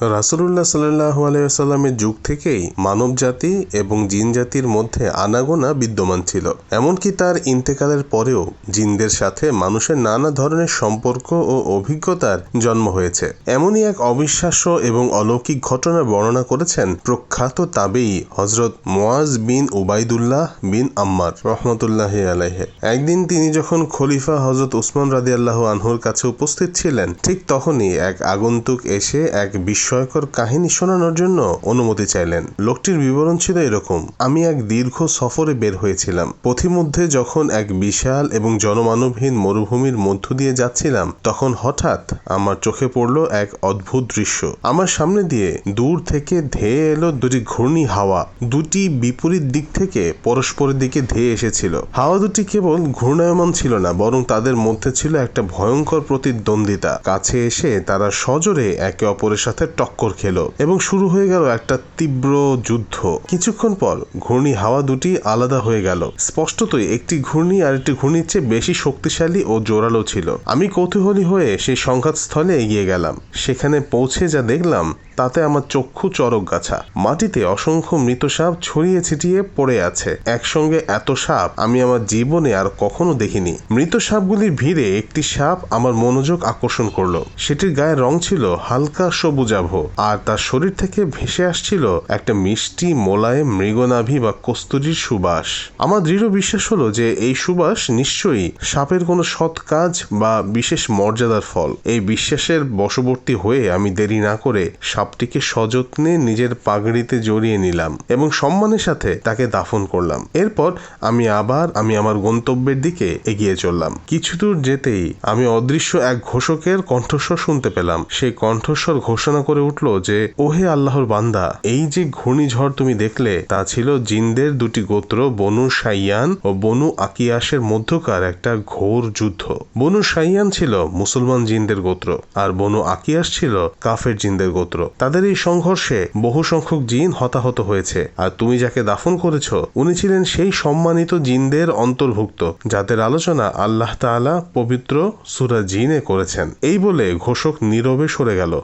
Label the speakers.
Speaker 1: রাসুলুল্লাহ সাল্লাহ আলাইসাল্লামের যুগ থেকেই মানব জাতি এবং জিন জাতির মধ্যে আনাগোনা বিদ্যমান ছিল। এমনকি তার ইন্তেকালের পরেও জিনদের সাথে মানুষের নানা ধরনের সম্পর্ক ও অভিজ্ঞতার জন্ম হয়েছে। এমনই এক অবিশ্বাস্য এবং অলৌকিক ঘটনা বর্ণনা করেছেন প্রখ্যাত তাবেই হজরত মোয়াজ বিন উবাইদুল্লাহ বিন আম্মার রহমতুল্লাহ আলাইহে। একদিন তিনি যখন খলিফা হজরত উসমান রাদিয়াল্লাহ আনহুর কাছে উপস্থিত ছিলেন, ঠিক তখনই এক আগন্তুক এসে এক বিস্ময়কর কাহিনী শোনানোর জন্য অনুমতি চাইলেন। লোকটির বিবরণ ছিল এরকম, আমি এক দীর্ঘ সফরে বের হয়েছিলাম। পথিমধ্যে যখন এক বিশাল এবং জনমানবহীন মরুভূমির মধ্য দিয়ে যাচ্ছিলাম, তখন হঠাৎ আমার চোখে পড়ল এক অদ্ভুত দৃশ্য। আমার সামনে দিয়ে দূর থেকে ধেয়ে এলো দুটি ঘূর্ণি হাওয়া। দুটি বিপরীত দিক থেকে পরস্পরের দিকে ধেয়ে এসেছিল। হাওয়া দুটি কেবল ঘূর্ণায়মান ছিল না, বরং তাদের মধ্যে ছিল একটা ভয়ঙ্কর প্রতিদ্বন্দ্বিতা। কাছে এসে তারা সজোরে একে অপরের সাথে টক্কর খেলো এবং শুরু হয়ে গেল একটা তীব্র যুদ্ধ। কিছুক্ষণ পর ঘূর্ণি হাওয়া দুটি আলাদা হয়ে গেল। স্পষ্টতই একটি ঘূর্ণি আর একটি ঘূর্ণির চেয়ে বেশি শক্তিশালী ও জোরালো ছিল। আমি কৌতূহলী হয়ে সেই সংঘাতস্থলে এগিয়ে গেলাম। সেখানে পৌঁছে যা দেখলাম, তাতে আমার চক্ষু চরক গাছা। মাটিতে অসংখ্য মৃত সাপ ছড়িয়ে ছিটিয়ে পড়ে আছে। একসঙ্গে এত সাপ আমি আমার জীবনে আর কখনো দেখিনি। মৃত সাপগুলির ভিড়ে একটি সাপ আমার মনোযোগ আকর্ষণ করল। সেটির গায়ের রং ছিল হালকা সবুজাভ। আর তার শরীর থেকে ভেসে আসছিল একটা মিষ্টি মোলায়েম মৃগনাভি বা কস্তুরীর সুবাস। আমার দৃঢ় বিশ্বাস হলো যে এই সুবাস নিশ্চয়ই সাপের কোনো সৎ কাজ বা বিশেষ মর্যাদার ফল। এই বিশ্বাসের বশবর্তী হয়ে আমি দেরি না করে সাপটিকে সযত্নে নিজের পাগড়িতে জড়িয়ে নিলাম এবং সম্মানের সাথে তাকে দাফন করলাম। এরপর আমি আবার আমি আমার গন্তব্যের দিকে এগিয়ে চললাম। কিছু দূর যেতেই আমি অদৃশ্য এক ঘোষকের কণ্ঠস্বর শুনতে পেলাম। সেই কণ্ঠস্বর ঘোষণা করে উঠল যে, ওহে আল্লাহর বান্দা, এই যে ঘূর্ণিঝড় তুমি দেখলে, তা ছিল জিনদের দুটি গোত্র, বনু সাইয়ান ও বনু আকিয়াসের মধ্যকার একটা ঘোর যুদ্ধ। বনু সাইয়ান ছিল মুসলমান জিনদের গোত্র, আর বনু আকিয়াস ছিল কাফের জিনদের গোত্র। তাদের এই সংঘর্ষে বহু সংখ্যক জিন হতাহত হয়েছে, আর তুমি যাকে দাফন করেছ, উনি ছিলেন সেই সম্মানিত জিনদের অন্তর্ভুক্ত, যাদের আলোচনা আল্লাহ তাআলা পবিত্র সুরা জিনে করেছেন। এই বলে ঘোষক নীরবে সরে গেল।